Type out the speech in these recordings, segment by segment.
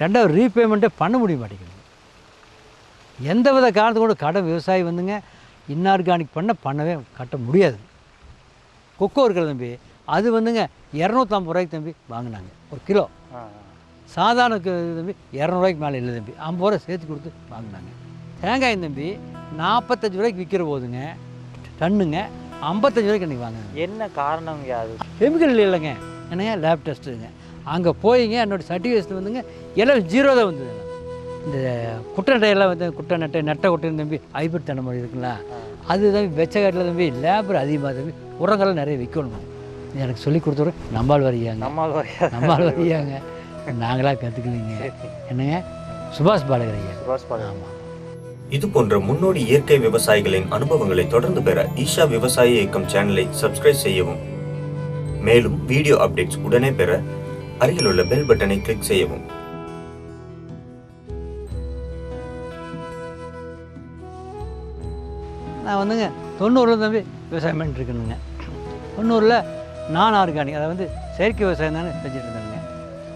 ரெண்டாவது ரீபேமெண்ட்டே பண்ண முடிய மாட்டேங்குது. எந்த வித காரணத்து கூட கடன் விவசாயி வந்துங்க இன்ஆர்கானிக் பண்ண பண்ணவே கட்ட முடியாது. கொக்கோ இருக்கிற தம்பி அது வந்துங்க இரநூத்தம்பது ரூபாய்க்கு தம்பி வாங்கினாங்க. ஒரு கிலோ. சாதாரண தம்பி இரநூறுவாய்க்கு மேலே இல்லை தம்பி ஐம்பது ரூபா சேர்த்து கொடுத்து வாங்கினாங்க. தேங்காய் தம்பி நாற்பத்தஞ்சு ரூபாய்க்கு விற்கிற போதுங்க டன்னுங்க ஐம்பத்தஞ்சு ரூபாய்க்கு அன்றைக்கி வாங்கினாங்க. என்ன காரணங்க அது? கெமிக்கல் இல்லைங்க என்னங்க லேப் டெஸ்ட்டுங்க அங்கே போயிங்க என்னோடய சர்டிஃபிகேட் வந்துங்க. எல்லாம் ஜீரோ தான் வந்தது. இந்த குட்டை நட்டையெல்லாம் வந்து குட்டை நட்டை நெட்டை குட்டை தம்பி ஹைபிரிட் தென்னை மரம் இருக்குங்களா? அது தம்பி வெச்ச காட்டில் தம்பி லேபர் அதிகமாக தம்பி. உரங்கள்லாம் நிறைய விற்கணும் எனக்கு சொல்லி கொடுத்துரு நம்மால் வரையாங்க. நம்மால் வரையா? நம்மால் வரையாங்க. நாங்களாக கற்றுக்கலீங்க என்னங்க? சுபாஷ் பாலகர் ஐயா. சுபாஷ் ஆமாம் இது போன்ற முன்னோடி இயற்கை விவசாயிகளின் அனுபவங்களை தொடர்ந்து பெற ஈஷா விவசாய இயக்கம் சேனலை சப்ஸ்கிரைப் செய்யவும். மேலும் வீடியோ அப்டேட்ஸ் உடனே பெற அருகிலுள்ள பெல் பட்டனை கிளிக் செய்யவும். நான் வந்துங்க தொண்ணூறில் தம்பி விவசாயம் பண்ணிட்டுருக்கேனுங்க. தொண்ணூறில் நான் ஆர்கானிக் அதை வந்து செயற்கை விவசாயம் தானே செஞ்சுட்டு இருந்தேங்க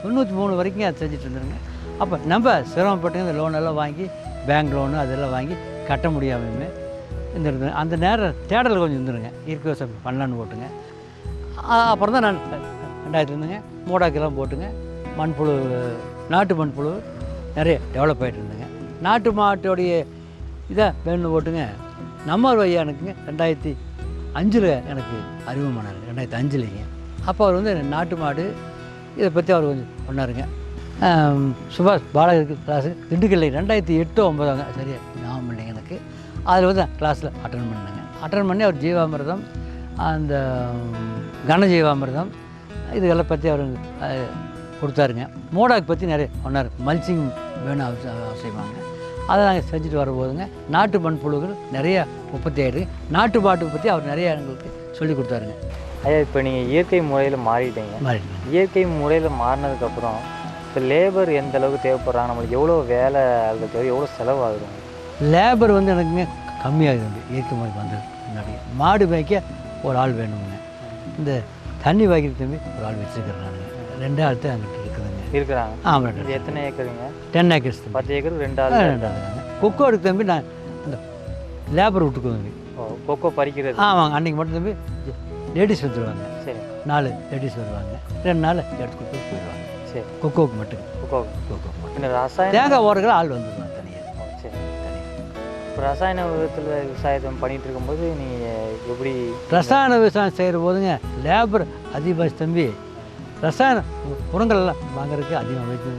தொண்ணூற்றி மூணு வரைக்கும் அதை செஞ்சுட்டு இருந்தேங்க அப்போ நம்ம சிரமப்பட்டு இந்த லோன் எல்லாம் வாங்கி பேங்க் லோனு அதெல்லாம் வாங்கி கட்ட முடியாமல் இருந்துருந்தேன். அந்த நேரம் தேடல் கொஞ்சம் இருந்துருங்க. இயற்கை விவசாயம் பண்ணலான்னு போட்டுங்க. அப்புறம் தான் நான் ரெண்டாயிரத்து இருந்துங்க மூடாக்கெல்லாம் போட்டுங்க. மண்புழு நாட்டு மண்புழு நிறைய டெவலப் ஆகிட்டு இருந்தேங்க நாட்டு மாட்டோடைய இதை வேணும்னு போட்டுங்க. நம்ம ஐயா எனக்குங்க ரெண்டாயிரத்தி அஞ்சில் எனக்கு அறிமுகமானார் ரெண்டாயிரத்தி அஞ்சுலேங்க. அப்போ அவர் வந்து நாட்டு மாடு இதை பற்றி அவர் கொஞ்சம் பண்ணாருங்க சுபாஷ் பாலகருக்கு கிளாஸு திண்டுக்கல்லை ரெண்டாயிரத்தி எட்டு ஒம்பதாங்க சரியா? ஞாபகம் இல்லைங்க எனக்கு. அதில் வந்து கிளாஸில் அட்டன் பண்ணேங்க. அட்டன் பண்ணி அவர் ஜீவாமிர்தம் அந்த கன ஜீவாமிர்தம் இதுகளை பற்றி அவர் கொடுத்தாருங்க. மோடாக் பற்றி நிறைய சொன்னார். மல்ச்சிங் வேணும் அவசியம் அவசியமாங்க அதை நாங்கள் செஞ்சுட்டு வரும்போதுங்க நாட்டு மண்புழுகள் நிறைய உற்பத்தி ஆகிடுது நாட்டு மாட்டு பற்றி அவர் நிறைய எங்களுக்கு சொல்லி கொடுத்தாருங்க. ஐயா இப்போ நீங்கள் இயற்கை முறையில் மாறிட்டீங்க. இயற்கை முறையில் மாறினதுக்கப்புறம் இப்போ லேபர் எந்த அளவுக்கு தேவைப்படுறாங்க? நம்மளுக்கு எவ்வளோ வேலை அதுக்கு தேவை எவ்வளோ செலவாகுதுங்க லேபர் வந்து எனக்குங்க கம்மியாகுது இயற்கை முறை வந்தது முன்னாடி. மாடு மேய்க்க ஒரு ஆள் வேணுங்க. இந்த தண்ணி வாய்க்கிற தம்பி ஒரு ஆள் வச்சுருக்கிறேன் நான் ரெண்டு ஆள் தான் என்கிட்ட இருக்குதுங்க. இருக்கிறாங்க? ஆமாம் எத்தனை ஏக்கருங்க? டென் ஏக்கர்ஸ் பத்து ஏக்கர் ரெண்டு ஆள் ரெண்டு ஆளுங்க கொக்கோ எடுக்க தம்பி நான் அந்த லேபர் விட்டுக்குவோம் தம்பி கொக்கோ பறிக்கிறது. ஆமாங்க அன்றைக்கி மட்டும் தம்பி லேடிஸ் வந்துடுவாங்க சரி. நாலு லேடிஸ் வருவாங்க. ரெண்டு நாள் எடுத்து கொடுத்து போயிடுவாங்க. சரி. கொக்கோவுக்கு மட்டும். கொக்கோ ரசாயன தேங்காய் ஓரங்கள் ஆள் வந்துடுவாங்க ரசாயன விதத்தில் விவசாயத்தை பண்ணிட்டு இருக்கும்போது நீங்கள் எப்படி ரசாயன விவசாயம் செய்கிற போதுங்க லேபர் அதிகமாக தம்பி. ரசாயன உரங்கள்லாம் உரங்கள் எல்லாம் வாங்குறதுக்கு அதிகமாக வைத்து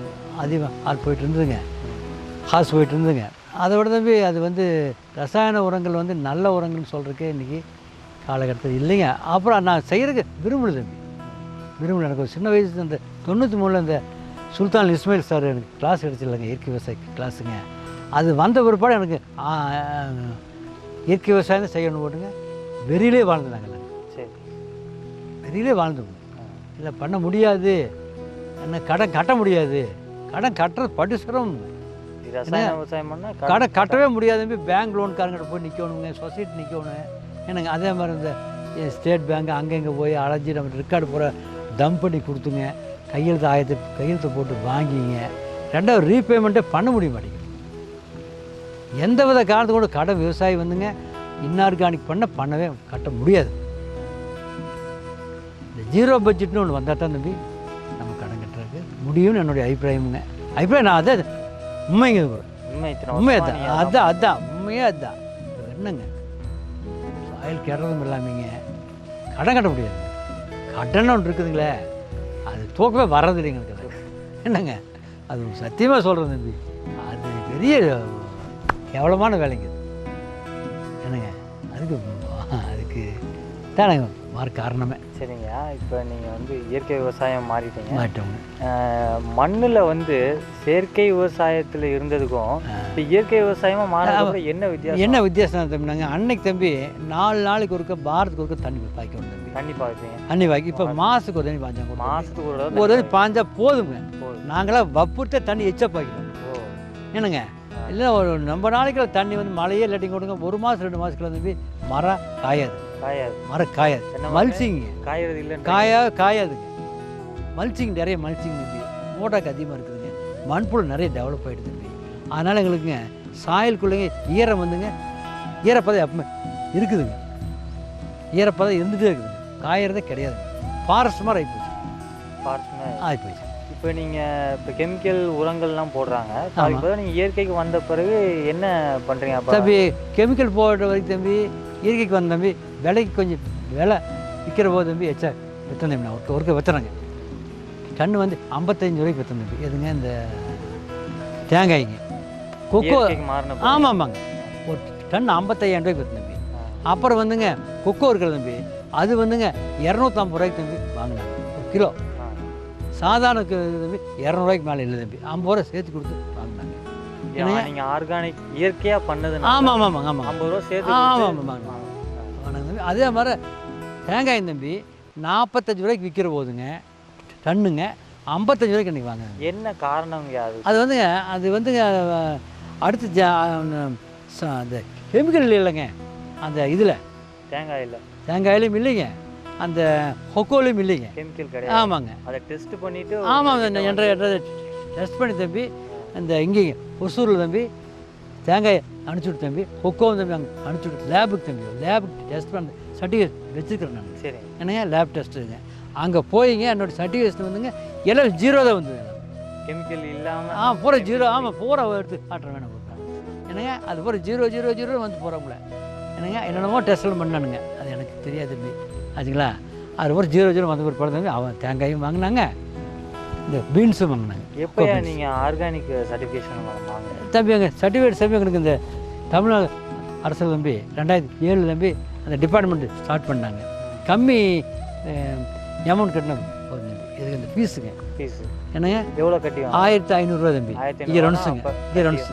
அதிகமாக ஆள் போயிட்டு இருந்ததுங்க. காசு போயிட்டு இருந்ததுங்க. அதை விட தம்பி அது வந்து ரசாயன உரங்கள் வந்து நல்ல உரங்கள்னு சொல்கிறதுக்கே இன்றைக்கி காலகட்டத்தில் இல்லைங்க. அப்புறம் நான் செய்கிறதுக்கு விரும்பல தம்பி. விரும்பல. எனக்கு ஒரு சின்ன வயசு அந்த தொண்ணூற்றி மூணில் அந்த சுல்தான் இஸ்மாயில் சார் எனக்கு கிளாஸ் கிடச்சில்லங்க இயற்கை விவசாய கிளாஸுங்க அது வந்த பிற்பாடு எனக்கு இயற்கை விவசாயம் தான் செய்யணும் போட்டுங்க. வெறியிலே வாழ்ந்தாங்க சரி. வெறியிலே வாழ்ந்தோம் இல்லை பண்ண முடியாது. என்ன கடன் கட்ட முடியாது. கடன் கட்டுறது பட்டு சிரமம். விவசாயம் பண்ணால் கடன் கட்டவே முடியாது. பேங்க் லோன்காரங்கிட்ட போய் நிற்கணுங்க சொசைட்டி நிற்கணும் எனக்கு அதே மாதிரி இந்த ஸ்டேட் பேங்க் அங்கங்கே போய் அலைஞ்சி நம்ம ரெக்கார்டு பூரா டம்ப் பண்ணி கொடுத்துங்க. கையெழுத்து ஆயத்து கையெழுத்து போட்டு வாங்கிங்க. ரெண்டாவது ரீபேமெண்ட்டே பண்ண முடிய மாட்டேங்குது. எந்த வித காரணத்து கூட கடன் விவசாயி வந்துங்க இன்ஆர்கானிக் பண்ண பண்ணவே கட்ட முடியாது. இந்த ஜீரோ பட்ஜெட்னு ஒன்று வந்தால் தான் தம்பி நம்ம கடன் கட்டுறதுக்கு முடியும்னு என்னுடைய அபிப்பிராயமுங்க. அபிப்பிராயம் நான் அதை உண்மைங்க இது கூட. உண்மை இத்தனை உண்மை வருஷமா அதான் அதான் உண்மையே இது என்னங்க? சாயல் கெடுறதும் இல்லாமங்க கடன் கட்ட முடியாது. கடன் ஒன்று இருக்குதுங்களே அது தூக்கமே வர்றது இல்லைங்க. என்னங்க? அது சத்தியமாக சொல்கிறேன் தம்பி. அது பெரிய கேவலமான வேலைங்க. என்னங்க? அதுக்கு அதுக்கு தானே மாறு காரணமே. சரிங்க. இப்போ நீங்கள் வந்து இயற்கை விவசாயம் மாறிட்டீங்க. மாட்டோங்க மண்ணில் வந்து செயற்கை விவசாயத்தில் இருந்ததுக்கும் இப்போ இயற்கை விவசாயமாக மாறினதுக்கு என்ன வித்தியாசம்? என்ன வித்தியாசம் தம்பி நாங்கள் அன்னைக்கு தம்பி நாலு நாளைக்கு ஒருக்க பாரத்துக்கு ஒருக்க தண்ணி பாய்க்கணும் தம்பி. கண்டிப்பாக வைப்பீங்க தண்ணி வாங்கி இப்போ மாதத்துக்கு ஒரு தண்ணி பாய்ச்சாங்க மாதத்துக்கு ஒரு ஒரு தண்ணி பாஞ்சா போதுங்க போதும். நாங்களாம் வப்புத்த தண்ணி எச்சா பாய்க்கிறோம். ஓ. என்னங்க? இல்லை ஒரு நம்ம நாளைக்கு தண்ணி வந்து மழையே இல்லாட்டி கொடுங்க ஒரு மாதம் ரெண்டு மாதத்துக்குள்ள தம்பி மரம் காயாது. காயாது. மரம் காயாது. மல்ச்சிங் காயறது இல்லைன்னு காயா காயாதுங்க மல்ச்சிங் நிறைய மல்ச்சிங் தம்பி மோட்டாக்கு அதிகமாக இருக்குதுங்க. மண்புழு நிறைய டெவலப் ஆகிடுது தம்பி அதனால் எங்களுக்குங்க சாயலுக்குள்ளேங்க ஈரம் வந்துங்க ஈரப்பதம் எப்பவுமே இருக்குதுங்க. ஈரப்பதம் இருந்துகிட்டே இருக்குதுங்க காயறதே கிடையாது ஃபாரஸ்ட் மாதிரி ஆகிப்போச்சு பார்த்துமே ஆகிப்போச்சு இப்போ நீங்கள் இப்போ கெமிக்கல் உரங்கள்லாம் போடுறாங்க. இப்போ நீங்கள் இயற்கைக்கு வந்த பிறகு என்ன பண்ணுறீங்க அப்போ? தம்பி கெமிக்கல் போடுற வரைக்கும் தம்பி இயற்கைக்கு வந்த தம்பி விலைக்கு கொஞ்சம் விலை விற்கிற போது தம்பி எச்சா வித்தம் தம்பி. நான் ஒருக்க ஒருக்க வித்துறேங்க. கன்று வந்து ஐம்பத்தஞ்சு ரூபாய்க்கு வித்தம் தம்பி. எதுங்க இந்த தேங்காய்ங்க. கொக்கோ. ஆமாம் ஆமாங்க. ஒரு டன் ஐம்பத்தையாயிரம் ரூபாய்க்கு வித்தம் தம்பி. அப்புறம் வந்துங்க கொக்கோ இருக்கிறது தம்பி அது வந்துங்க இரநூத்தம்பது ரூபாய்க்கு தம்பி வாங்கினாங்க. ஒரு கிலோ. ஆ. சாதாரண கு- தம்பி இரநூறுவாய்க்கு மேலே இல்லை தம்பி. ஐம்பது ரூபா சேர்த்து கொடுத்து வாங்கினாங்க. ஏன்னா நீங்கள் ஆர்கானிக் இயற்கையாக பண்ணது ஆமாம் ஆமாம் ஆமாம் ஐம்பது ரூபா சேர்த்து ஆமாம் ஆமாம் வாங்க. ஆமாங்க தம்பி. அதே மாதிரி தேங்காய் தம்பி நாற்பத்தஞ்சு ரூபாய்க்கு விற்கிற போதுங்க டன்னுங்க ஐம்பத்தஞ்சு ரூபாய்க்கு இன்றைக்கி வாங்குறாங்க என்ன காரணங்க அது? அது வந்துங்க அது வந்துங்க அடுத்து அந்த கெமிக்கல் இல்லைங்க. அந்த இதில். தேங்காயில். தேங்காயிலையும் இல்லைங்க. அந்த கொக்கோலையும் இல்லைங்க. கெமிக்கல் கிடையாது. ஆமாங்க. அதை டெஸ்ட் பண்ணிட்டு ஆமாம் என்ற டெஸ்ட் பண்ணி தம்பி அந்த இங்கேங்க ஒசூரில் தம்பி தேங்காயை அனுப்பிச்சுட்டு தம்பி கொக்கோவும் தம்பி அங்கே அனுப்பிச்சுட்டு லேபுக்கு தம்பி லேபுக்கு டெஸ்ட் பண்ண சர்டிஃபிகேட் வச்சுருக்கிறேன் நான். சரி. என்னங்க லேப் டெஸ்ட்டுங்க அங்கே போயிங்க என்னோட சர்டிஃபிகேட் வந்துங்க எல்லாம் ஜீரோ தான் வந்தது. கெமிக்கல் இல்லாமல் ஆ பூரா ஜீரோ ஆமாம் பூரா எடுத்து காட்டுறேன் வேணும் என்னங்க அது பூரா ஜீரோ ஜீரோ ஜீரோ வந்து போகிறோம்ல என்னங்க என்னென்னமோ டெஸ்ட்லாம் பண்ணானுங்க. அது எனக்கு தெரியாது தம்பி. ஆச்சுங்களா? அது பூரா ஜீரோ ஜீரோ வந்து ஒரு தம்பி அவன் தேங்காயும் வாங்கினாங்க. இந்த பீன்ஸும் வாங்கினாங்க. எப்போயா நீங்கள் ஆர்கானிக் சர்டிஃபிகேஷன் தம்பி அங்கே சர்டிஃபிகேட் தம்பி எனக்கு இந்த தமிழ்நாடு அரசு தம்பி ரெண்டாயிரத்தி ஏழு தம்பி அந்த டிபார்ட்மெண்ட் ஸ்டார்ட் பண்ணாங்க கம்மி அமௌண்ட் தம்பி. இதுக்கு இந்த ஃபீஸுங்க ஃபீஸ் என்னங்க? எவ்வளோ கட்டி ஆயிரத்தி ஐநூறுரூவா தம்பி. இங்கே ரன்ஸுங்க இங்கே ரன்ஸ்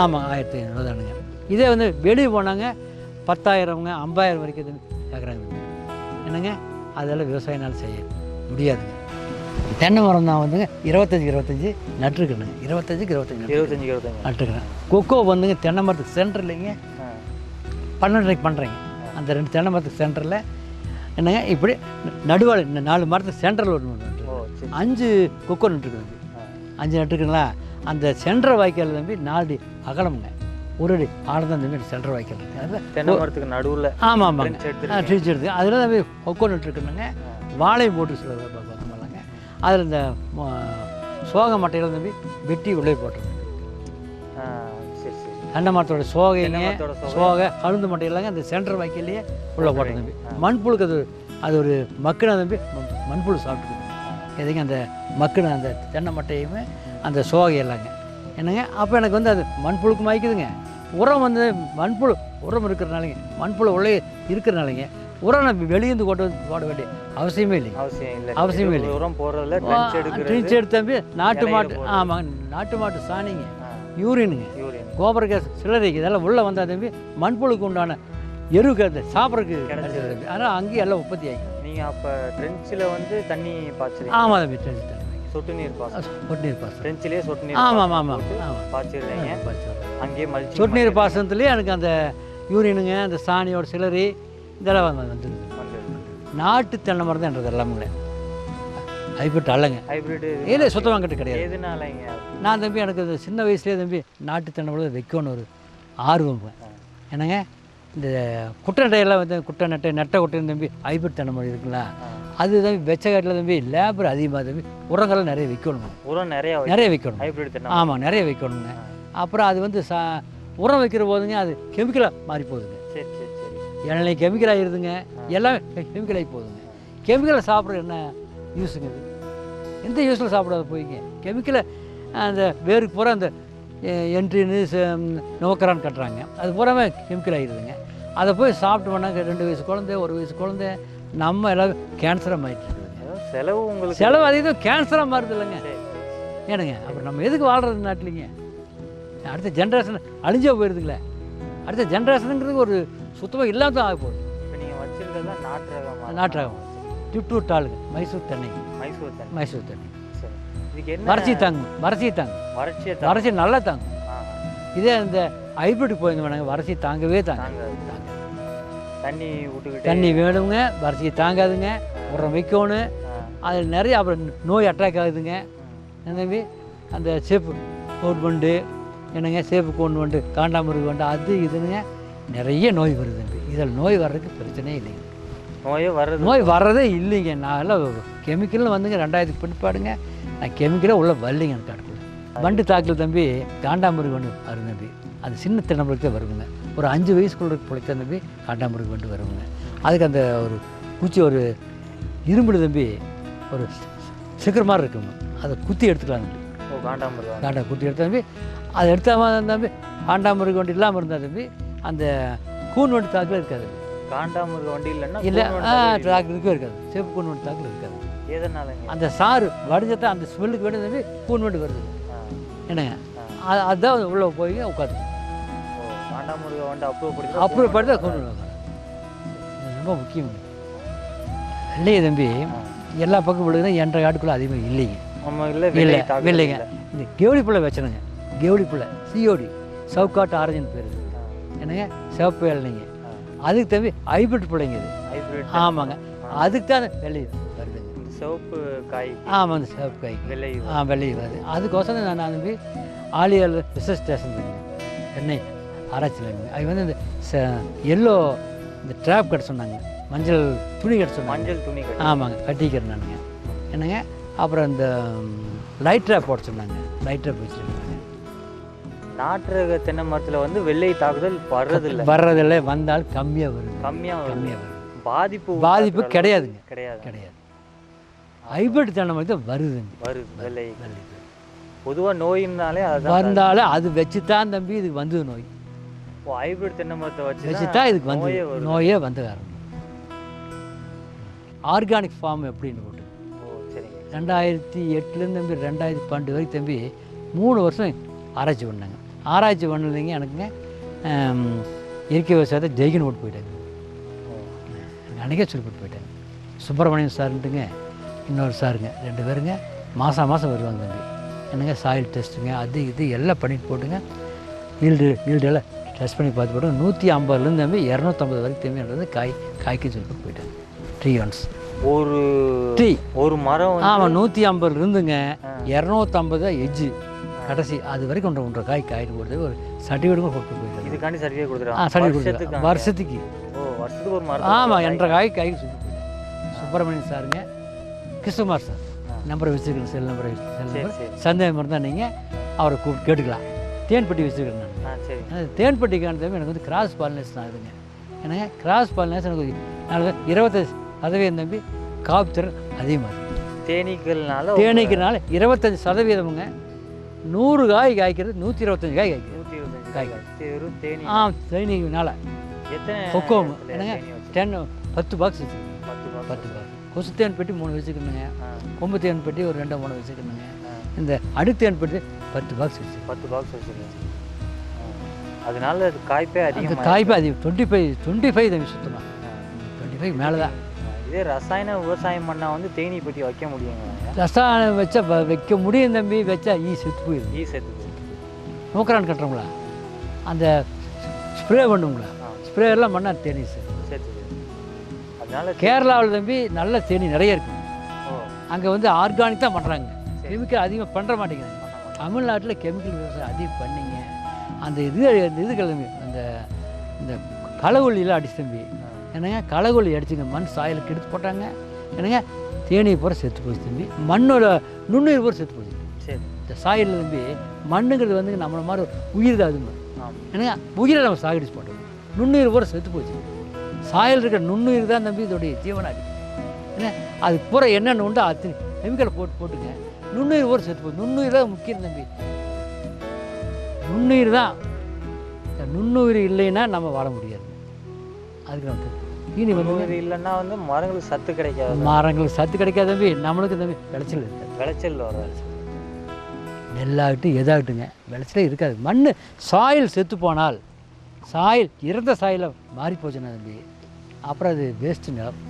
ஆமாம் ஆயிரத்தி ஐநூறுரூவா தானுங்க. இதே வந்து வெளியே போனாங்க பத்தாயிரம்ங்க ஐம்பதாயிரம் வரைக்கும் கேட்குறாங்க என்னங்க? அதெல்லாம் விவசாயினால் செய்ய முடியாதுங்க தென்னை மரம் தான் வந்துங்க இருபத்தஞ்சி இருபத்தஞ்சி நட்டுருக்கணுங்க இருபத்தஞ்சுக்கு இருபத்தஞ்சி இருபத்தஞ்சி இருபத்தஞ்சி. நட்டுருக்கிறேன் கொக்கோ வந்துங்க தென்னை மரத்துக்கு சென்டர்லைங்க ஆ. பன்னெண்டரைக்கு பண்ணுறேங்க அந்த ரெண்டு தென்னை மரத்துக்கு சென்டரில் என்னங்க இப்படி நடுவாள் இந்த நாலு மரத்துக்கு சென்டரில் ஒன்று சரி அஞ்சு கொக்கோ நட்டுருக்குது ஆ. அஞ்சு நட்டுருக்குங்களா? அந்த சென்டர் வாய்க்கால் தம்பி நாலு அகலமுங்க. ஒரு அடி தான் தம்பி சென்டர் வாய்க்கால் இருக்கு அதில் தென்னை மரத்துக்கு நடுவில் ஆமாம் ஆமாங்க Trench ஆ எடுத்துருக்கீங்க. ட்ரீச் எடுத்து அதில் தம்பி கொக்கோ நட்டுருக்குனுங்க வாழையும் போட்டு சில பக்கமெல்லாங்க அதில் இந்த சோக மட்டையில் தம்பி வெட்டி உள்ளே போட்டுருங்க ஆ, சரி சரி. தென்னை மரத்தோட மரத்தோட சோகை. கழுந்து மட்டையிலாங்க அந்த சென்டர் வாய்க்கிலேயே உள்ளே போட்டோம் தம்பி மண்புழுக்கு அது அது ஒரு மக்குன தம்பி மண்புழு சாப்பிட்டுக்குது எதுங்க அந்த மக்குன அந்த தென்னை மட்டையுமே அந்த சோகை எல்லாங்க என்னங்க? அப்போ எனக்கு வந்து அது மண்புழுக்கு மாய்க்குதுங்க. உரம் வந்து மண்புழு உரம் இருக்கிறனாலங்க மண்புழு உள்ளே இருக்கிறனாலங்க உரம் நம்ம வெளியேந்து கொண்டு வந்து போட வேண்டிய அவசியமே இல்லைங்க. அவசியம் இல்லை அவசியமே இல்லை. உரம் போடுறதுல ட்ரென்ச் எடுக்கிறது ட்ரீச் எடுத்து தம்பி நாட்டு மாட்டு. ஆமாங்க நாட்டு மாட்டு சாணிங்க யூரினுங்க யூரின். கோபர கேஸ் சிலரைக்கு இதெல்லாம் உள்ளே வந்தால் தம்பி மண்புழுக்கு உண்டான எருவுக்கு அந்த சாப்பிட்றதுக்கு ஆனால் அங்கேயும் எல்லாம் உற்பத்தி ஆகி நீங்கள் அப்போ ட்ரென்ச்சில் வந்து தண்ணி பாய்ச்சுறீங்க. ஆமாம் தம்பி தம்பி சொட்டு நீர் பாசனம். சொட்டு நீர் பாசனம். ட்ரென்ச்சிலே சொட்டு நீர் ஆமாம் ஆமாம் ஆமாம். பாய்ச்சிடுறீங்க. அங்கேயே மல்ச்சி சொட்டு நீர் பாசனத்துலேயே எனக்கு அந்த யூரினுங்க அந்த சாணியோட சிலரி இதெல்லாம் வந்து வந்துருது நாட்டு தென்னை மரம் தான் என்றது எல்லாமே. ஹைபிரிட் அல்லங்க. ஹைபிரிட் இல்லை சுத்தமாக கிட்ட கிடையாது. எதுனாலங்க? நான் தம்பி எனக்கு சின்ன வயசுலேயே தம்பி நாட்டு தென்னை மரம் வைக்கணும்னு ஒரு ஆர்வம் என்னங்க? இந்த குட்டை நட்டையெல்லாம் வந்து குட்டை நட்டை நெட்டை குட்டைன்னு தம்பி ஹைபிரிட் தென்னை மரம் இருக்குங்களா அது தம்பி வெச்சக்காட்டில் தம்பி லேபர் அதிகமாக தம்பி. உரங்கள்லாம் நிறைய வைக்கணுங்க. உரம் நிறைய நிறைய வைக்கணும். ஹைபிரிட் ஆமாம் நிறைய வைக்கணுங்க. அப்புறம் அது வந்து சா உரம் வைக்கிற போதுங்க அது கெமிக்கலாக மாறி போகுதுங்க. சரி சரி சரி. இளநீ கெமிக்கல் ஆகிருதுங்க எல்லாமே கெமிக்கல் ஆகி போகுதுங்க. கெமிக்கலை சாப்பிட்ற என்ன யூஸுங்க இது எந்த யூஸில் சாப்பிடாத போய்ங்க? கெமிக்கலை அந்த வேருக்கு பூரா அந்த என்ட்ரின்னு நோக்கரான்னு கட்டுறாங்க. அது பூராமே கெமிக்கல் ஆகிடுதுங்க அதை போய் சாப்பிட்டு பண்ணாங்க ரெண்டு வயசு குழந்தை ஒரு வயசு குழந்தை நம்ம எல்லாம் கேன்சராக மாறிட்டு செலவு உங்களுக்கு செலவு அதிகம் கேன்சராக மாறுது இல்லைங்க. ஏனுங்க அப்புறம் நம்ம எதுக்கு வாழ்கிறது நாட்டிலிங்க? அடுத்த ஜென்ரேஷன் அழிஞ்சே போயிருதுங்களே. அடுத்த ஜென்ரேஷனுங்கிறது ஒரு சுத்தமாக இல்லாம தான் ஆக போகுது. இப்போ நீங்கள் வச்சிருக்கிறதா நாட்டு ரகம் நாட்டு ரகம் டிப்டூர் டாலுங்க மைசூர் தென்னை மைசூர் தென்னை மைசூர் தென்னை சரி. இதுக்கு என்ன வறட்சி தாங்கும் வறட்சி தாங்கும். வறட்சியை வறட்சி நல்லா தாங்கும். ஆ, இதே இந்த ஹைபிரிட் போயிருந்த வேணாங்க. வறட்சி தாங்கவே தாங்க. தாங்க தண்ணி விட்டுக்கிட்டு தண்ணி வேணுங்க வறட்சி தாங்காதுங்க உரம் வைக்கணும் அதில் நிறைய அப்புறம் நோய் அட்டாக் ஆகுதுங்க. தம்பி? அந்த சேப்பு கோட் வண்டு என்னங்க சேப்பு கோன் வண்டு காண்டாமிருக வண்டு அது இதுங்க நிறைய நோய் வருது தம்பி. இதில் நோய் வர்றதுக்கு பிரச்சனையே இல்லைங்க. நோயே வர்றது நோய் வர்றதே இல்லைங்க. நான் எல்லாம் கெமிக்கல்னு வந்துங்க ரெண்டாயிரத்துக்கு பின்பாடுங்க. நான் கெமிக்கலே உள்ள வரலைங்க எனக்கு காட்டுக்குள்ள வண்டு தாக்கல் தம்பி காண்டாமிருக வண்டு வரும் தம்பி. அது சின்ன தினம்பளுக்கு தான் வருங்க ஒரு அஞ்சு வயசுக்குள்ள பிழைத்த தம்பி. காண்டாமிருக வண்டு வருங்க அதுக்கு அந்த ஒரு பூச்சி ஒரு இரும்புடு தம்பி ஒரு சிக்கர் மாதிரி இருக்குங்க அதை குத்தி எடுத்துக்கலாம் தம்பி. காண்டாமிருகம் காண்டா குத்தி எடுத்த தம்பி அதை எடுத்தாமல் தம்பி காண்டாமிருக வண்டு இல்லாமல் இருந்தால் தம்பி அந்த கூன் வண்டு தாக்கல் இருக்காது. காண்டாமிருக வண்டி இல்லைன்னா இல்லை தாக்கல் இருக்கவே இருக்காது. சேப்பு கூன் வண்டு தாக்கல் இருக்காது. எதனாலங்க? அந்த சாறு வடிஞ்சத்தான் அந்த ஸ்மெல்லுக்கு வேண்டியது தம்பி கூன் வண்டு வருது. என்னங்க? அதுதான் உள்ளே போய் உட்காந்து ஓ காண்டாமிருக வண்டி அப்ரூவ் பண்ணி கூன் வண்டு உட்காந்து இது ரொம்ப முக்கியம். இல்லையே தம்பி எல்லா பக்கம் விழுதுன்னா என்ற காட்டுக்குள்ளே அதிகமாக இல்லைங்க. இல்லை இல்லை தாக்குதல் இல்லைங்க. இல்லை. இந்த கெவடி பிள்ளை வச்சனுங்க. கெவடி பிள்ளை சிஓடி சவுக்காட்டு ஆரஞ்சின்னு பேர். என்னங்க? சிவப்பு வெள்ளைங்க. ஆ. அதுக்கு தம்பி ஹைபிரிட் பிள்ளைங்க இது. ஆமாங்க. அதுக்கு தான் வெள்ளை வருதுங்க. இந்த சிவப்பு காய். ஆமாம் அந்த சிவப்பு காய்க்கு வெள்ளை ஆ வெள்ளை வருது. அதுக்கோசரம் நான் தம்பி ஆலியால் ரிசர்ச் ஸ்டேஷன் சென்னை ஆராய்ச்சியில் இருக்குங்க அது வந்து இந்த எல்லோ இந்த ட்ராப் கட்ட சொன்னாங்க. மஞ்சள் துணி கட்ட சொன்னாங்க. மஞ்சள் துணி ஆமாங்க கட்டிக்கிறேன் நானுங்க என்னங்க? அப்புறம் இந்த லைட் ட்ராப் போட சொன்னாங்க. லைட் ட்ராப் வச்சுருக்காங்க. நாட்டு தென்னை மரத்தில் வந்து வெள்ளை தாக்குதல் வர்றதில்லை. வர்றதில்ல வந்தால் கம்மியாக வருது கம்மியாக கம்மியாக வருது பாதிப்பு பாதிப்பு கிடையாதுங்க. கிடையாது. கிடையாது. ஹைபிரிட் தென்னை தான் வருதுங்க. வருது வெள்ளை. வெள்ளை. பொதுவாக நோயினாலே அதுதான். வந்தாலும் அது வச்சு தான் தம்பி இதுக்கு வந்தது நோய். ஹைபிரிட் தென்னை மரத்தை வச்சு தான் இதுக்கு வந்து நோயே வந்து காரணம் ஆர்கானிக் ஃபார்ம் எப்படின்னு போட்டு. ரெண்டாயிரத்தி எட்டுலேருந்து தம்பி ரெண்டாயிரத்தி பன்னெண்டு வரைக்கும் தம்பி மூணு வருஷம் ஆராய்ச்சி பண்ணாங்க. ஆராய்ச்சி பண்ணலைங்க எனக்குங்க இயற்கை விவசாயத்தை ஜெயிக்கணும் போட்டு போயிட்டாங்க அன்றைக்கே சொல்லி போட்டு போயிட்டாங்க சுப்பிரமணியன் சார்ன்ட்டுங்க இன்னொரு சாருங்க ரெண்டு பேருங்க மாதம் மாதம் வருவாங்க தம்பி. என்னங்க சாயில் டெஸ்ட்டுங்க அது இது எல்லாம் பண்ணிட்டு போட்டுங்க. ஈல்டு ஈல்டு எல்லாம் டெஸ்ட் பண்ணி பார்த்து போட்டு நூற்றி ஐம்பதுலேருந்து தம்பி இரநூத்தம்பது வரைக்கும் தம்பி வந்து காய் காய்க்கு சொல்லி போயிட்டாங்க த்ரீ ஒன்ஸ் ஒரு ட்ரீ ஒரு மரம் ஆமாம் நூற்றி ஐம்பது இருந்துங்க இரநூத்தம்பது எஜ்ஜு கடைசி அது வரைக்கும் ஒன்றரை ஒன்றரை காய் காயிட்டு போடுறது. ஒரு சர்டிஃபிகேட் கொடுத்து போயிட்டாங்க இதுக்காண்டி சர்டிஃபிகேட் ஆ கொடுத்துருவாங்க சர்டிஃபிகேட் வருஷத்துக்கு. ஓ வருஷத்துக்கு ஒரு மரம் ஆமாம் என்ற காய். காய்க்கு சொல்லி சுப்பிரமணியன் சாருங்க. கிருஷ்ணகுமார் சார். நம்பரை வச்சுருக்கேன் செல் நம்பரை செல் நம்பர் சந்தேகம் இருந்தால் நீங்கள் அவரை கூப்பிட்டு கேட்டுக்கலாம். தேன்பட்டி வச்சுருக்கேன் நான். ஆ சரி. அது தேன்பட்டிக்கான தேவை எனக்கு வந்து கிராஸ் பாலினேஷன் ஆகுதுங்க ஏன்னா கிராஸ் பாலினேஷன் எனக்கு நாலு இருபத்தஞ்சு சதவீதம் தம்பி காப்பு திறன் அதிகமாக தேனீக்கள்னால தேனீக்கிறனால இருபத்தஞ்சு சதவீதமுங்க. நூறு காய் காய்க்கிறது நூற்றி இருபத்தஞ்சு காய் நூற்றி இருபத்தஞ்சு காய். காய். வெறும் தேனி. ஆ தேனீக்குனால எத்தனை கொக்கோம். என்னங்க? டென் பத்து பாக்ஸ் வச்சுருக்கேன். பத்து box. பத்து பாக்ஸ் கொசு தேன் பெட்டி மூணு வச்சுக்கணுங்க கொம்பு தேன் பெட்டி ஒரு ரெண்டு மூணு வச்சுக்கணுங்க. இந்த அடுத்தேன் பெட்டி பத்து பாக்ஸ் வச்சுருக்கேன். பத்து பாக்ஸ் வச்சுருக்கீங்க ஆ. அதனால அது காய்ப்பே அந்த அதிகமாக காய்ப்பு அதிகம். டுவெண்ட்டி ஃபைவ் டுவெண்ட்டி ஃபைவ் தம்பி சுத்தமாக டுவெண்ட்டி ஃபைவ் மேலே தான் இதே ரசாயன விவசாயம் பண்ணால் வந்து தேனி பெட்டி வைக்க முடியுங்க ரசாயனம் வச்சா வைக்க முடியும் தம்பி. வச்சா ஈ செத்து போயிடும் ஈ செத்து நோக்கரான் கட்டுறோங்களா அந்த ஸ்ப்ரே பண்ணுங்களா ஆ. ஸ்ப்ரேலாம் பண்ணால் தேனி சார் செத்து அதனால கேரளாவில் தம்பி நல்ல தேனி நிறைய இருக்கு. ஓ. அங்கே வந்து ஆர்கானிக் தான் பண்ணுறாங்க. கெமிக்கல் அதிகமாக பண்ணுற மாட்டேங்கிறாங்க. தமிழ்நாட்டில் கெமிக்கல் விவசாயம் அதிகம் பண்ணீங்க. அந்த இது அந்த இது கிளம்பி அந்த இந்த களகொல்லியெல்லாம் அடிச்சு தம்பி. என்னங்க? களகொல்லி அடிச்சுங்க. மண் சாயலுக்கு எடுத்து போட்டாங்க. என்னங்க? தேனி பூரா செத்து போச்சு தம்பி. மண்ணோட நுண்ணுயிர் பூரா செத்து போச்சு. சரி. இந்த சாயலில் தம்பி மண்ணுங்கிறது வந்து நம்மள மாதிரி ஒரு உயிர் தான் அதுங்க. என்னங்க? உயிரை நம்ம சாகடிச்சு போட்டோம். நுண்ணுயிர் பூரா செத்து போச்சு. சாயல் இருக்கிற நுண்ணுயிர் தான் தம்பி இதோடைய ஜீவனாடி என்ன? அது பூரா என்னென்ன உண்டோ அத்தனை கெமிக்கலை போட்டு போட்டுங்க. நுண்ணுயிர் பூரா செத்து போச்சு. நுண்ணுயிர் தான் முக்கியம் தம்பி. நுண்ணுயிர் தான் இந்த நுண்ணுயிர் இல்லைன்னா நம்ம வாழ முடியாது. அதுக்கு நம்ம இனி வந்து இல்லைன்னா வந்து மரங்களுக்கு சத்து கிடைக்காது. மரங்களுக்கு சத்து கிடைக்காது தம்பி. நம்மளுக்கு தம்பி. விளைச்சல் இருக்காது விளைச்சல் வராது நெல்லாகட்டும் எதாகட்டுங்க விளைச்சலே இருக்காது. மண் சாயில் செத்து போனால் சாயில் இறந்த சாயில மாறி போச்சுன்னா தம்பி. அப்புறம் அது வேஸ்ட்டு நிலம்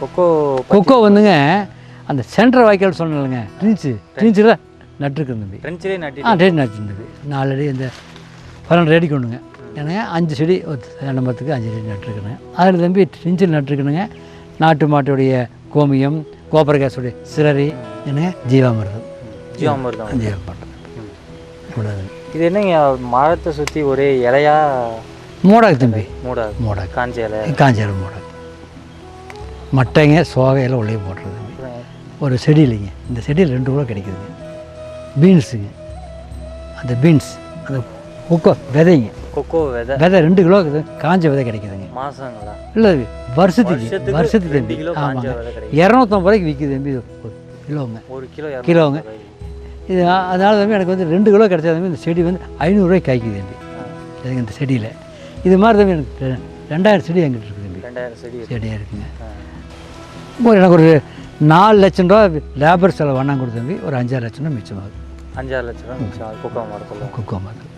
கொக்கோ கொக்கோ வந்துங்க அந்த சென்ட்ரல் வாய்க்கால் சொன்னேன்லங்க. ட்ரின்ச்சு. ட்ரின்ச்சில் நட்டுருக்கு தம்பி. ஆ நட்டி ரேடி நட்டுருந்தது நாலு அடி இந்த பன்னெண்டு அடி கொண்டுங்க. ஏன்னா அஞ்சு செடி ஒரு ரெண்டு மரத்துக்கு அஞ்சு செடி நட்டுருக்குறேங்க அதில் தம்பி ட்ரின்ச்சில் நட்டுருக்கணுங்க நாட்டு மாட்டுடைய கோமியம் கோபரகாசுடைய சிறரி என்னங்க ஜீவாமிர்தம். ஜீவாமிர்தம். ஜீவாமிர்தம். இது என்னங்க மரத்தை சுற்றி ஒரே இலையா? மூடாக்கு தம்பி. மூடாது. மூடாக்கு காஞ்ச இலை. காஞ்சாரம் மூடாக்கு மட்டைங்க சோகையெல்லாம் உள்ளே போட்டுறது தம்பி. ஒரு செடி இல்லைங்க. இந்த செடியில் ரெண்டு கிலோ கிடைக்குதுங்க. பீன்ஸுங்க அந்த பீன்ஸ் அந்த கொக்கோ விதைங்க. கொக்கோ விதை. விதை ரெண்டு கிலோ காஞ்ச விதை கிடைக்குதுங்க. மாசங்களா? இல்லை வருஷத்துக்கு வருஷத்துக்கு தம்பி. ஆமாங்க. இரநூத்தம்பது ரூபாய்க்கு விற்கிது தம்பி கிலோங்க. ஒரு கிலோ கிலோங்க. இது அதனால தம்பி எனக்கு வந்து ரெண்டு கிலோ கிடைச்சா தம்பி இந்த செடி வந்து ஐநூறுரூவாய்க்கு காய்க்குது தம்பி. எனக்கு இந்த செடியில்? இது மாதிரி தம்பி எனக்கு ரெண்டாயிரம் செடி எங்கிட்ட இருக்குது தம்பி. ரெண்டாயிரம் செடி. செடியாக இருக்குங்க. எனக்கு ஒரு நாலு லட்சம் ரூபா லேபர் செலவு வேணாம் கொடுத்து தம்பி. ஒரு அஞ்சாறு லட்சம் ரூபா மிச்சமாகுது. அஞ்சாறு லட்ச ரூபா மிச்சம். கொக்கோ மரத்தில் குக்கோ மரத்தில்.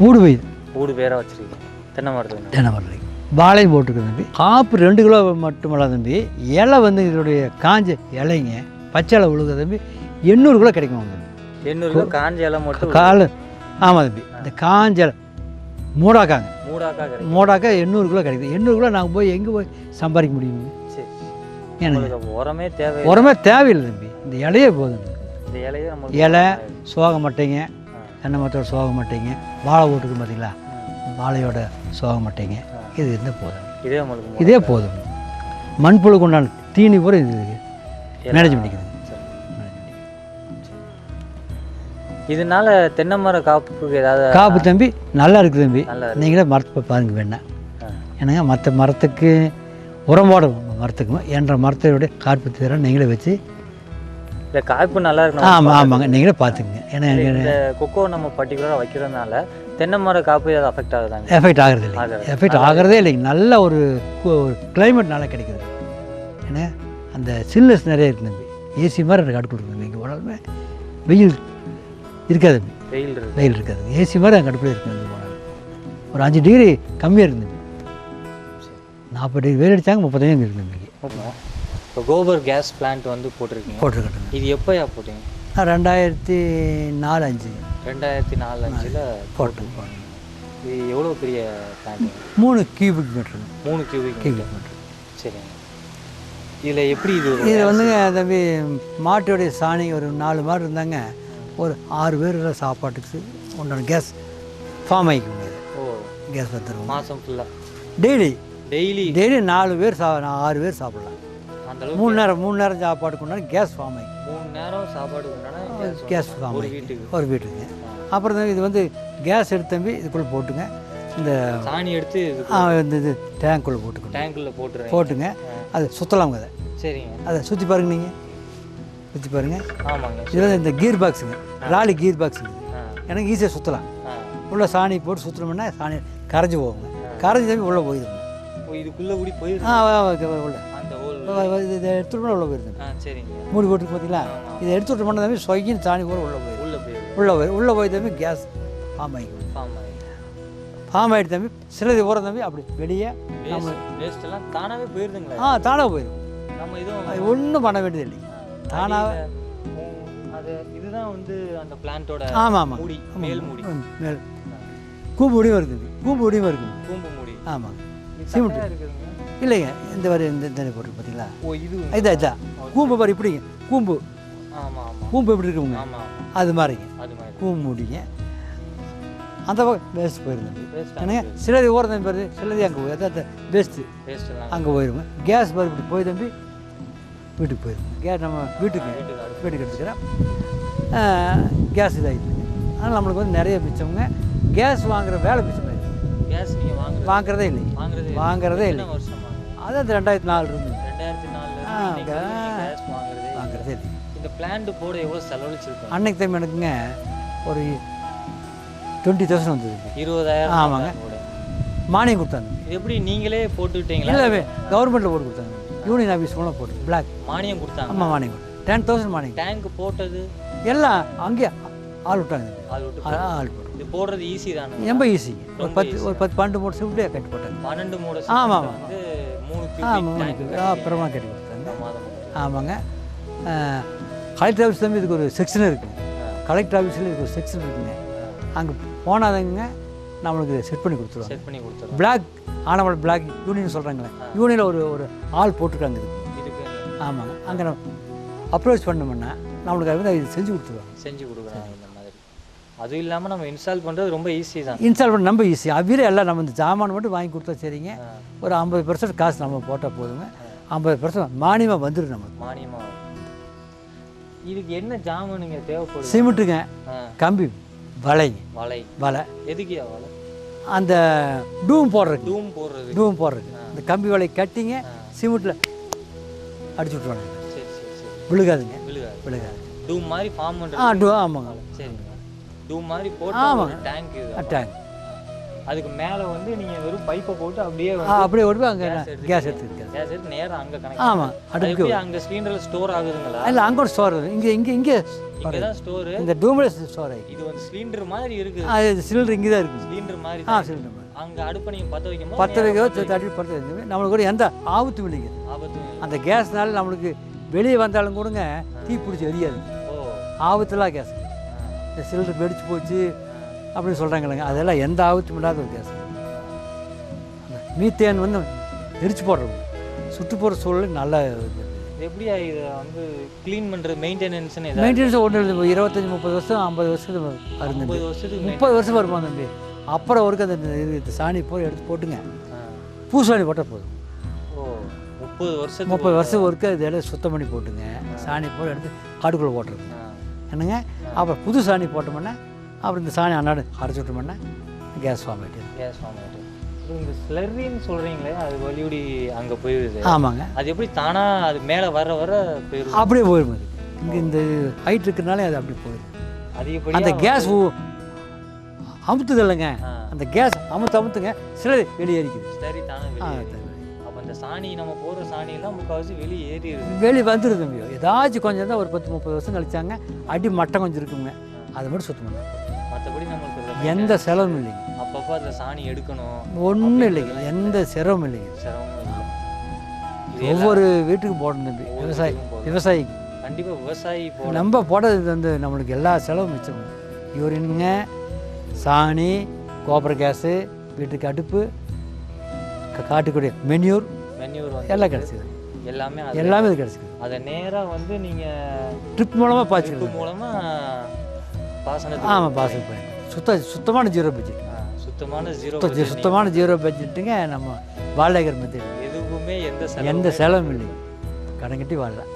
மூடு போயுது ஊடு பேரா வச்சிருக்கீங்க. தென்னை மரத்தில் தென்னை மரத்துக்கு வாழையும் போட்டிருக்கு தம்பி. காப்பு ரெண்டு கிலோ மட்டுமல்ல தம்பி. இலை வந்து இதனுடைய காஞ்ச இலைங்க. பச்சை இலை உழுக தம்பி. எண்ணூறு கிலோ கிடைக்கும் தம்பி. எண்ணூறு கிலோ காஞ்ச இலை மட்டும் கால். ஆமாம் தம்பி. இந்த காஞ்ச இலை. மூடாக்காங்க. மூடாக்கா மூடாக்கா எண்ணூறு கிலோ கிடைக்குது. எண்ணூறு கிலோ நாங்கள் போய் எங்கே போய் சம்பாதிக்க முடியுங்க சரி. எனக்கு உரமே தேவை உரமே தேவையில்லை தம்பி. இந்த இலையே போதும். இலை. சோக மட்டைங்க. தென்னை மரத்தோட சோக மட்டைங்க வாழை ஓட்டுக்கு பார்த்தீங்களா. வாழையோட சோக மட்டைங்க. இது இருந்தால் போதும் இதே இதே போதும் மண்புழுக்கு உண்டான தீனி பூரா இது மேனேஜ் பண்ணிக்குதுங்க சரி. இதனால தென்னை மர காப்புக்கு ஏதாவது காப்பு தம்பி நல்லா இருக்குது தம்பி. நீங்களே மரத்தை பாருங்க வேணா. என்னங்க மற்ற மரத்துக்கு உரம் போட மரத்துக்கும் என்ற மரத்தையோட காப்பு தீர நீங்களே வச்சு இந்த காய்ப்பு நல்லா இருக்கணும் ஆமாம் ஆமாங்க. நீங்களே பார்த்துக்குங்க. ஏன்னா இந்த கொக்கோ நம்ம பர்டிகுலராக வைக்கிறதுனால தென்னை மர காப்பு ஏதாவது அஃபெக்ட் ஆகுதாங்க? எஃபெக்ட் ஆகிறது இல்லை. எஃபெக்ட் ஆகிறதே. இல்லைங்க. நல்ல ஒரு கிளைமேட் நல்லா கிடைக்குது. ஏன்னா அந்த சில்னஸ் நிறைய இருக்குது ஏசி மாதிரி எனக்கு அடுப்பு இங்கே உடலுமே வெயில் இருக்காது. வெயில் வெயில் இருக்காது. ஏசி மாதிரி அங்கே அடுப்பில் இருக்குது ஒரு அஞ்சு டிகிரி கம்மியாக இருக்குது தம்பி நாற்பது டிகிரி வெயில் அடித்தாங்க முப்பத்தஞ்சு இருக்குது தம்பி இப்போ கோபர் கேஸ் பிளான்ட் வந்து போட்டிருக்கீங்க. போட்டிருக்கட்டுங்க இது எப்போயா போட்டீங்க? ரெண்டாயிரத்தி நாலு அஞ்சு ரெண்டாயிரத்தி நாலு. அஞ்சில் போட்டேன் இது எவ்வளோ பெரிய பிளான்ட் மூணு கியூபிக் மீட்டருங்க மூணு கியூபிக் கியூபிக் மீட்டர் சரிங்க. இதில் எப்படி இது இது வந்துங்க தம்பி மாட்டோடைய சாணி ஒரு நாலு மாடு இருந்தாங்க. ஒரு ஆறு பேர் சாப்பாட்டுக்கு உண்டான கேஸ் ஃபார்ம் ஆகிக்குங்க இது ஓ. கேஸ் வந்துருவோம் மாதம் ஃபுல்லாக டெய்லி டெய்லி டெய்லி நாலு பேர் சா ஆறு பேர் சாப்பிடலாம். அந்த மூணு நேரம் மூணு நேரம் சாப்பாட்டுக்கு உண்டான கேஸ் ஃபார்ம் ஆகி. மூணு நேரம் சாப்பாடு உண்டான கேஸ் ஃபார்ம் ஒரு ஆகி. வீட்டுக்கு. ஒரு வீட்டுக்கு. அப்புறம் இது வந்து கேஸ் எடுத்து தம்பி இதுக்குள்ளே போட்டுங்க. இந்த சாணி எடுத்து இந்த இது டேங்க்குள்ளே போட்டுக்கணும். டேங்க்குள்ள போட்டுறேன் போட்டுங்க. அது சுற்றலாமுங்க அதை. சரிங்க. அதை சுற்றி பாருங்க நீங்கள் சுற்றி பாருங்கள் ஆமாங்க இது வந்து இந்த கீர் பாக்ஸுங்க ராலி கீர் பாக்ஸுங்க எனக்கு ஈஸியாக சுற்றலாம் உள்ள சாணி போட்டு சுற்றணும்னா சாணி கரைஞ்சி போகுங்க. கரைஞ்சி தம்பி உள்ளே போயிடுங்க இதுக்குள்ளே கூடி போயிருக்கு ஆ உள்ள. இது எடுத்துட்டோம்னா உள்ளே போயிருங்க ஆ சரிங்க. மூடி போட்டு பார்த்தீங்களா. இதை எடுத்து விட்டோம்னா தம்பி சொகின்னு சாணி கூட உள்ளே போயிடும் உள்ளே போய் உள்ளே போய் தம்பி கேஸ் ஃபார்ம் ஆகிக்கும் ஃபார்ம் ஆகி ஃபார்ம் ஆகிட்டு தம்பி சிலது ஊற தம்பி அப்படி வெளியே நம்ம வேஸ்ட் வேஸ்ட் எல்லாம் தானாவே போயிருதுங்களே. ஆ தானாக போயிடும் நம்ம இதுவும் அது ஒன்றும் பண்ண வேண்டியது இல்லை தானாக அது இதுதான் வந்து அந்த பிளான்ட்டோட ஆமாம் ஆமாம் மூடி மேல் மூடி. மேல். கூம்பு முடியும் வருது கூம்பு முடியும் இருக்குது கூம்பு மூடி. ஆமாம் சிமெண்ட். இருக்குதுங்க இல்லைங்க இந்த வரி இந்த இந்த போட்டு பார்த்தீங்களா? ஓ இது இதா இதா கூம்பு பாரு இப்படிங்க. கூம்பு. கூம்பு எப்படி இருக்குங்க? அது மாதிரிங்க. கூம்பு முடிங்க. அந்த பக்கம் வேஸ்ட் போயிருந்தது என்னங்க? சிலது ஓர தம்பி பாருது சிலது அங்கே போய் அதான் வேஸ்ட்டு அங்கே போயிருங்க. கேஸ் பாரு இப்படி போய் தம்பி வீட்டுக்கு போயிருங்க. கேஸ் நம்ம வீட்டுக்கு வீட்டுக்கு எடுத்துக்கிறோம். கேஸ் இதாகிடுது அதனால் நம்மளுக்கு வந்து நிறைய மிச்சவங்க கேஸ் வாங்குற வேலை மிச்சமாயிடுது கேஸ் நீங்க வாங்குறது வாங்குறதே இல்லை வாங்குறது வாங்குறதே எத்தனை இல்லை அது அந்த ரெண்டாயிரத்தி நாலு இருந்து ரெண்டாயிரத்தி கேஸ் வாங்குறதே. வாங்குறதே இந்த பிளான்ட் போட எவ்வளவு செலவழிச்சிருக்கோம் அன்னைக்கு டைம் எனக்குங்க ஒரு டுவெண்ட்டி தௌசண்ட் வந்தது. இருபதாயிரம் ஆமாங்க. மானியம் கொடுத்தாங்க. எப்படி நீங்களே போட்டுக்கிட்டீங்களா இல்லை கவர்மெண்ட்டில் போட்டு கொடுத்தாங்க. யூனியன் ஆஃபீஸ் மூலம் போட்டு பிளாக் மானியம் கொடுத்தாங்க. ஆமாம் மானியம் டென் தௌசண்ட் மானியம் டேங்க் போட்டது? எல்லாம் அங்கேயே ஆள் விட்டாங்க. ஆள் விட்டு ஆள் போட்டு. இது போடுறது ஈஸி தானே? ரொம்ப ஈஸிங்க ஒரு பத்து. ஒரு பத்து பன்னெண்டு மூணு சிஃப்டே கட்டி போட்டாங்க. பன்னெண்டு மூணு ஆமா, cement ஆமா. வந்து மூணு ஆ அப்புறமா கட்டி கொடுத்தாங்க. ஆமாங்க. கலெக்டர் ஆஃபீஸ் தம்பி இதுக்கு ஒரு செக்ஷன் இருக்குங்க ஆ. கலெக்டர் ஆஃபீஸில் இதுக்கு ஒரு செக்ஷன் இருக்குங்க. அங்கே போனாதங்க நம்மளுக்கு செட் பண்ணி கொடுத்துருவாங்க. செட் பண்ணி கொடுத்துறோம் பிளாக் ஆனவள் பிளாக் யூனியன் சொல்கிறாங்களே யூனியனில் ஒரு ஒரு ஆள் போட்டிருக்காங்க இதுக்கு. ஆமாங்க. அங்கே நம்ம அப்ரோச் பண்ணோம்னா நம்மளுக்கு அது வந்து இது செஞ்சு கொடுத்துருவாங்க. செஞ்சு கொடுக்குறாங்க. அதுவும் இல்லாமல் நம்ம இன்ஸ்டால் பண்ணுறது ரொம்ப ஈஸி தான். இன்ஸ்டால் பண்ண ரொம்ப ஈஸி அவ்விலே எல்லாம் நம்ம இந்த ஜாமான் மட்டும் வாங்கி கொடுத்தா சரிங்க. ஒரு ஐம்பது பர்சன்ட் காசு நம்ம போட்டால் போதுங்க. ஐம்பது பர்சன்ட் மானியமாக வந்துடும் நமக்கு. மானியமாக இதுக்கு என்ன ஜாமானுங்க தேவைப்படுது? சிமெண்ட்டுங்க. ஆ, கம்பி வலைங்க வலை. வலை. எதுக்குயா வலை? அந்த டூம் போடுறதுக்கு. டூம் போடுறது டூம் போடுறதுக்கு. இந்த கம்பி வலை கட்டிங்க சிமெண்ட்டில் அடிச்சு விட்ருவாங்க விழுகாதுங்க. விழுகாது. விழுகாது. டூம் மாதிரி ஃபார்ம் ஆ பண்ணுறது டூ ஆமாங்க. சரிங்க டூம் மாதிரி போட்டு டேங்க் அட்டாங்க அதுக்கு மேலே வந்து நீங்கள் வெறும் பைப்பை போட்டு அப்படியே அப்படியே ஓடி அங்கே கேஸ் எடுத்துருக்காது கேஸ் எடுத்து நேரா அங்கே கனெக்ட் ஆமாம் எப்படி அங்கே சிலிண்டரில் ஸ்டோர் ஆகுதுங்களா? இல்லை அங்கே ஒரு ஸ்டோர் இங்கே இங்கே இங்கே இங்கே. தான் ஸ்டோரு இந்த டூமில் ஸ்டோர் ஆகி இது வந்து சிலிண்டர் மாதிரி இருக்குது. அது சிலிண்டர் இங்கே தான் இருக்குது. சிலிண்டர் மாதிரி ஆ. சிலிண்டர் மாதிரி. அங்க அடுப்பை நீங்கள் பற்ற வைக்கும் பத்து வைக்கோ தட்டி பத்து வைக்கோ நம்மளுக்கு கூட எந்த ஆபத்தும் இல்லைங்க. ஆபத்து அந்த கேஸ்னால நம்மளுக்கு வெளியே வந்தாலும் கூடங்க தீ பிடிச்சி எரியாது. ஆபத்துலாம் கேஸ் இந்த சிலிண்டர் வெடிச்சு போச்சு. அப்படின்னு சொல்கிறாங்களேங்க அதெல்லாம் எந்த ஆபத்தும் இல்லாத அந்த மீத்தேன் வந்து எரிச்சு போடுறோம் சுட்டு போகிற சூழல் நல்ல இது. எப்படியா இதை வந்து க்ளீன் பண்ணுறது மெயின்டெனன்ஸ்னு மெயின்டெனன்ஸ் ஒன்று இல்லை இருபத்தஞ்சி முப்பது வருஷம் ஐம்பது வருஷத்துக்கு ஐம்பது வருஷத்துக்கு முப்பது வருஷம் வருமா தம்பி? அப்புறம் ஒருக்கு அந்த இது- சாணி போய் எடுத்து போட்டுங்க. பூசாணி போட்டால் போதும். ஓ முப்பது வருஷத்துக்கு முப்பது வருஷம் ஒருக்க இது இடம் சுத்தம் பண்ணி போட்டுங்க. சாணி போய் எடுத்து காட்டுக்குள்ளே போட்டுருங்க. என்னங்க? அப்புறம் புது சாணி போட்டோம்னா அப்புறம் இந்த சாணி அன்னாடு அரைச்சி விட்டோம்னா கேஸ் ஃபார்ம் ஆகிட்டு கேஸ் வாங்கிட்டு இந்த ஸ்லரின்னு சொல்கிறீங்களே அது வழியுடி அங்கே போயிடுது ஆமாங்க. அது எப்படி தானா அது மேலே வர வர போயிடுது அப்படியே போயிடும் அது. இங்கே இந்த ஹைட் இருக்கிறனாலே அது அப்படி போயிடும் அதிகப்படியா அந்த கேஸ் அமுத்துது இல்லைங்க. அந்த கேஸ் அமுத்து அமுத்துங்க சிலது வெளியேறிக்குது. ஸ்லரி தானே இந்த சாணி நம்ம போடுற சாணியெல்லாம் முக்கால்வாசி வெளியே ஏறிடுது. வெளியே வந்துடுது தம்பி ஏதாச்சும் கொஞ்சம் தான் ஒரு பத்து முப்பது வருஷம் கழிச்சாங்க அடி மட்டம் கொஞ்சம் இருக்குங்க அதை மட்டும் சுத்தம் பண்ணலாம் மற்றபடி நம்மளுக்கு எந்த செலவும் இல்லைங்க. அப்பப்போ அதில் சாணி எடுக்கணும். ஒன்றும் இல்லைங்க. எந்த சிரமம் இல்லைங்க. சிரமம் ஒவ்வொரு வீட்டுக்கும் போடணும் தம்பி விவசாயி வீட்டுக்கும் போடணும். விவசாயிக்கு. கண்டிப்பா விவசாயி நம்ம போடுறது வந்து நம்மளுக்கு எல்லா செலவும் மிச்சம். யூரினுங்க சாணி கோபர் கேஸு வீட்டுக்கு அடுப்பு காட்டுக்கூடிய மென்யூர். எல்லாம் கிடச்சிது. எல்லாமே அது எல்லாமே இது கிடச்சிது. அதை நேரா வந்து நீங்க ட்ரிப் மூலமாக பாய்ச்சிக்கலாம் மூலமா பாசனத்துக்கு ஆமாம் பாசல் பண்ணி சுத்த சுத்தமான ஜீரோ பட்ஜெட். சுத்தமான ஜீரோ சுத்த சுத்தமான ஜீரோ பட்ஜெட்டுங்க நம்ம வாழைகர் மெத்தட் எதுவுமே எந்த எந்த செலவும் இல்லைங்க கடன் கட்டி வாழலாம்